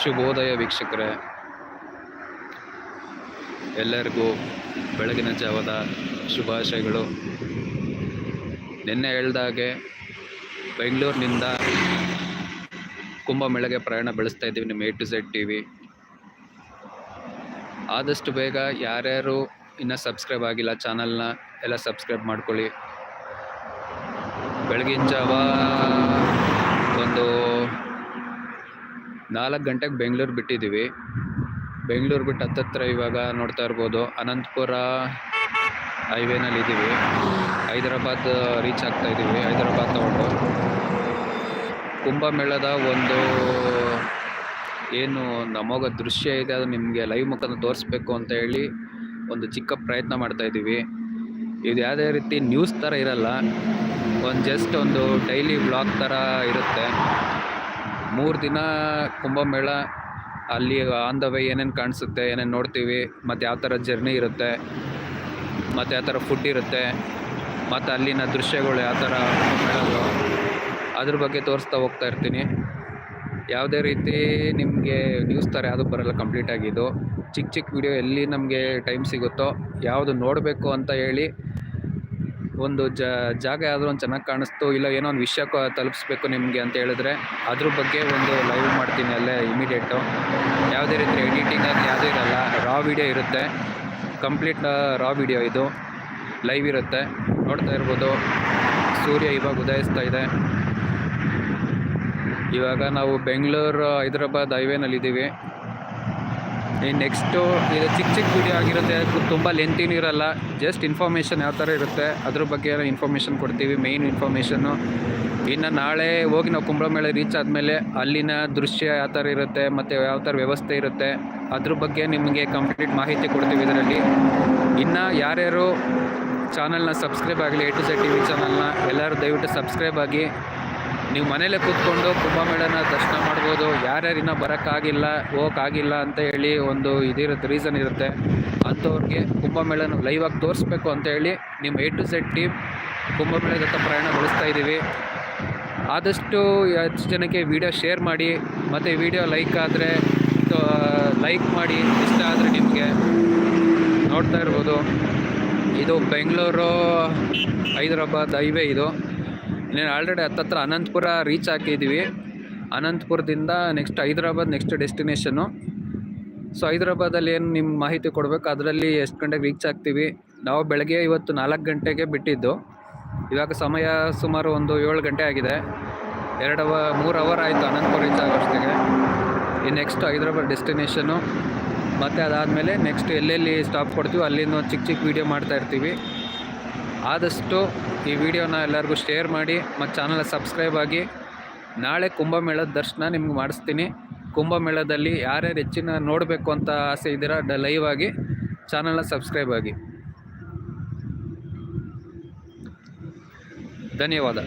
ಶುಭೋದಯ ವೀಕ್ಷಕರೇ. ಎಲ್ಲರಿಗೂ ಬೆಳಗಿನ ಜಾವದ ಶುಭಾಶಯಗಳು. ನಿನ್ನೆ ಹೇಳ್ದಾಗೆ ಬೆಂಗಳೂರಿನಿಂದ ಕುಂಭಮೇಳಗೆ ಪ್ರಯಾಣ ಬೆಳೆಸ್ತಾ ಇದ್ದೀವಿ ನಿಮ್ಮ A to Z T V ಆದಷ್ಟು ಬೇಗ ಯಾರ್ಯಾರು ಇನ್ನೂ ಸಬ್ಸ್ಕ್ರೈಬ್ ಆಗಿಲ್ಲ ಚಾನಲ್ನ ಎಲ್ಲ ಸಬ್ಸ್ಕ್ರೈಬ್ ಮಾಡ್ಕೊಳ್ಳಿ. ಬೆಳಗಿನ ಜಾವ ಒಂದು ನಾಲ್ಕು ಗಂಟೆಗೆ ಬೆಂಗಳೂರು ಬಿಟ್ಟಿದ್ದೀವಿ ಬೆಂಗಳೂರು ಬಿಟ್ಟು ಹತ್ತತ್ರ ಇವಾಗ ನೋಡ್ತಾ ಇರ್ಬೋದು. ಅನಂತಪುರ ಹೈವೇನಲ್ಲಿ ಇದ್ದೀವಿ ಹೈದರಾಬಾದ್ ರೀಚ್ ಆಗ್ತಾ ಇದ್ದೀವಿ ಹೈದರಾಬಾದ್ ತಗೊಂಡು. ಕುಂಭಮೇಳದ ಒಂದು ಏನು ನಮಗ ದೃಶ್ಯ ಇದೆ, ಅದು ನಿಮಗೆ ಲೈವ್ ಮುಖಾಂತರ ತೋರಿಸ್ಬೇಕು ಅಂತ ಹೇಳಿ ಒಂದು ಚಿಕ್ಕ ಪ್ರಯತ್ನ ಮಾಡ್ತಾ ಇದ್ದೀವಿ ಇದು ಯಾವುದೇ ರೀತಿ ನ್ಯೂಸ್ ಥರ ಇರಲ್ಲ. ಒಂದು ಜಸ್ಟ್ ಒಂದು ಡೈಲಿ ವ್ಲಾಗ್ ಥರ ಇರುತ್ತೆ. ಮೂರು ದಿನ ಕುಂಭಮೇಳ, ಅಲ್ಲಿ ಆನ್ ದ ವೇ ಏನೇನು ಕಾಣಿಸುತ್ತೆ, ಏನೇನು ನೋಡ್ತೀವಿ, ಮತ್ತು ಯಾವ ಥರ ಜರ್ನಿ ಇರುತ್ತೆ, ಮತ್ತು ಯಾವ ಥರ ಫುಡ್ ಇರುತ್ತೆ, ಮತ್ತು ಅಲ್ಲಿನ ದೃಶ್ಯಗಳು ಯಾವ ಥರ ಅದ್ರ ಬಗ್ಗೆ ತೋರಿಸ್ತಾ ಹೋಗ್ತಾ ಇರ್ತೀನಿ. ಯಾವುದೇ ರೀತಿ ನಿಮಗೆ ನ್ಯೂಸ್ ಥರ ಯಾವುದು ಬರಲ್ಲ ಕಂಪ್ಲೀಟಾಗಿದ್ದು ಚಿಕ್ಕ ಚಿಕ್ಕ ವಿಡಿಯೋ ಎಲ್ಲಿ ನಮಗೆ ಟೈಮ್ ಸಿಗುತ್ತೋ, ಯಾವುದು ನೋಡಬೇಕು ಅಂತ ಹೇಳಿ ಒಂದು ಜ, ಜಾಗ ಯಾವ್ದಾದ್ರು ಒಂದು ಚೆನ್ನಾಗಿ ಕಾಣಿಸ್ತು, ಇಲ್ಲ ಏನೋ ಒಂದು ವಿಷಯ ತಲುಪಿಸ್ಬೇಕು ನಿಮಗೆ ಅಂತ ಹೇಳಿದ್ರೆ, ಅದ್ರ ಬಗ್ಗೆ ಒಂದು ಲೈವ್ ಮಾಡ್ತೀನಿ ಅಲ್ಲೇ ಇಮಿಡಿಯೇಟು ಯಾವುದೇ ರೀತಿ ಎಡಿಟಿಂಗ್ ಅದು ಯಾವುದೂ ಇರಲ್ಲ ರಾ ವಿಡಿಯೋ ಇರುತ್ತೆ. ಕಂಪ್ಲೀಟ್ ರಾ ವಿಡಿಯೋ ಇದು. ಲೈವ್ ಇರುತ್ತೆ. ನೋಡ್ತಾ ಇರ್ಬೋದು. ಸೂರ್ಯ ಇವಾಗ ಉದಯಿಸ್ತಾ ಇದೆ. ಇವಾಗ ನಾವು ಬೆಂಗಳೂರು, ಹೈದರಾಬಾದ್ ಹೈವೇನಲ್ಲಿದ್ದೀವಿ ಈ ನೆಕ್ಸ್ಟು ಇದು ಚಿಕ್ಕ ಚಿಕ್ಕ ವಿಡಿಯೋ ಆಗಿರುತ್ತೆ. ತುಂಬ ಲೆಂತಿನೂ ಇರೋಲ್ಲ. ಜಸ್ಟ್ ಇನ್ಫಾರ್ಮೇಷನ್ ಯಾವ ಥರ ಇರುತ್ತೆ, ಅದ್ರ ಬಗ್ಗೆ ಇನ್ಫಾರ್ಮೇಷನ್ ಕೊಡ್ತೀವಿ ಮೇಯ್ನ್ ಇನ್ಫಾರ್ಮೇಷನ್ನು ಇನ್ನು ನಾಳೆ ಹೋಗಿ ನಾವು ಕುಂಭಮೇಳ ರೀಚ್ ಆದಮೇಲೆ ಅಲ್ಲಿನ ದೃಶ್ಯ ಯಾವ ಥರ ಇರುತ್ತೆ, ಮತ್ತು ಯಾವ ಥರ ವ್ಯವಸ್ಥೆ ಇರುತ್ತೆ, ಅದ್ರ ಬಗ್ಗೆ ನಿಮಗೆ ಕಂಪ್ಲೀಟ್ ಮಾಹಿತಿ ಕೊಡ್ತೀವಿ ಇದರಲ್ಲಿ. ಇನ್ನು ಯಾರ್ಯಾರು ಚಾನಲ್ನ ಸಬ್ಸ್ಕ್ರೈಬ್ ಆಗಲಿ A to Z T V ಚಾನಲ್ನ ಎಲ್ಲರೂ ದಯವಿಟ್ಟು ಸಬ್ಸ್ಕ್ರೈಬ್ ಆಗಿ ನೀವು ಮನೇಲೇ ಕೂತ್ಕೊಂಡು ಕುಂಭಮೇಳನ ದರ್ಶನ ಮಾಡ್ಬೋದು. ಯಾರ್ಯಾರು ಇನ್ನೂ ಬರೋಕ್ಕಾಗಿಲ್ಲ, ಹೋಗೋಕ್ಕಾಗಿಲ್ಲ ಅಂತ ಹೇಳಿ ಒಂದು ಇದಿರುತ್ತೆ ರೀಸನ್ ಇರುತ್ತೆ. ಅಂಥವ್ರಿಗೆ ಕುಂಭಮೇಳನ ಆಗಿ ತೋರಿಸ್ಬೇಕು ಅಂತ ಹೇಳಿ ನಿಮ್ಮ ಎ ಟು ಝೆಡ್ ಟೀಮ್ ಕುಂಭಮೇಳದತ್ತ ಪ್ರಯಾಣ ಬೆಳೆಸ್ತಾ ಇದ್ದೀವಿ. ಆದಷ್ಟು ಹೆಚ್ಚು ಜನಕ್ಕೆ ವಿಡಿಯೋ ಶೇರ್ ಮಾಡಿ, ಮತ್ತು ವಿಡಿಯೋ ಲೈಕ್ ಆದರೆ ಲೈಕ್ ಮಾಡಿ, ಇಷ್ಟ ಆದರೆ ನಿಮಗೆ ನೋಡ್ತಾ ಇರ್ಬೋದು. ಇದು ಬೆಂಗಳೂರು ಹೈದರಾಬಾದ್ ಹೈವೇ ಇದು. నేను ಆಲ್ರೆಡಿ ಹತ್ತತ್ರ ಅನಂತಪುರ ರೀಚ್ ಆಗಿದ್ದೀವಿ ಅನಂತಪುರದಿಂದ next Hyderabad next destination so ಹೈದ್ರಾಬಾದಲ್ಲಿ ಏನು ನಿಮ್ಮ ಮಾಹಿತಿ ಕೊಡಬೇಕು? ಅದರಲ್ಲಿ ಎಷ್ಟು ಗಂಟೆಗೆ ರೀಚ್ ಆಗ್ತೀವಿ? ನಾವು ಬೆಳಗ್ಗೆ ಇವತ್ತು ನಾಲ್ಕು ಗಂಟೆಗೆ ಬಿಟ್ಟಿದ್ದು. ಇವಾಗ ಸಮಯ ಸುಮಾರು ಒಂದು ಏಳು ಗಂಟೆ ಆಗಿದೆ. ಎರಡು ಅವ ಮೂರು ಅವರ್ ಆಯಿತು ಅನಂತಪುರ ರೀಚ್ ಆಗೋಷ್ಟಿಗೆ ಈ ನೆಕ್ಸ್ಟ್ ಹೈದರಾಬಾದ್ ಡೆಸ್ಟಿನೇಷನು ಮತ್ತು ಅದಾದಮೇಲೆ ನೆಕ್ಸ್ಟ್ ಎಲ್ಲೆಲ್ಲಿ ಸ್ಟಾಪ್ ಕೊಡ್ತೀವಿ ಅಲ್ಲಿಂದ ಚಿಕ್ಕ ಚಿಕ್ಕ ವೀಡಿಯೋ ಮಾಡ್ತಾ ಇರ್ತೀವಿ. ಆದಷ್ಟು ಈ ವಿಡಿಯೋನ ಎಲ್ಲರಿಗೂ ಶೇರ್ ಮಾಡಿ ಮತ್ತು ಚಾನಲ್ ಸಬ್ಸ್ಕ್ರೈಬ್ ಆಗಿ. ನಾಳೆ ಕುಂಭಮೇಳದ ದರ್ಶನ ನಿಮ್ಗೆ ಮಾಡಿಸ್ತೀನಿ. ಕುಂಭಮೇಳದಲ್ಲಿ ಯಾರ್ಯಾರು ಹೆಚ್ಚಿನ ನೋಡಬೇಕು ಅಂತ ಆಸೆ ಇದ್ದೀರಾ, ಡ ಲೈವ್ ಆಗಿ ಚಾನಲ್ನ ಸಬ್ಸ್ಕ್ರೈಬ್ ಆಗಿ. ಧನ್ಯವಾದ.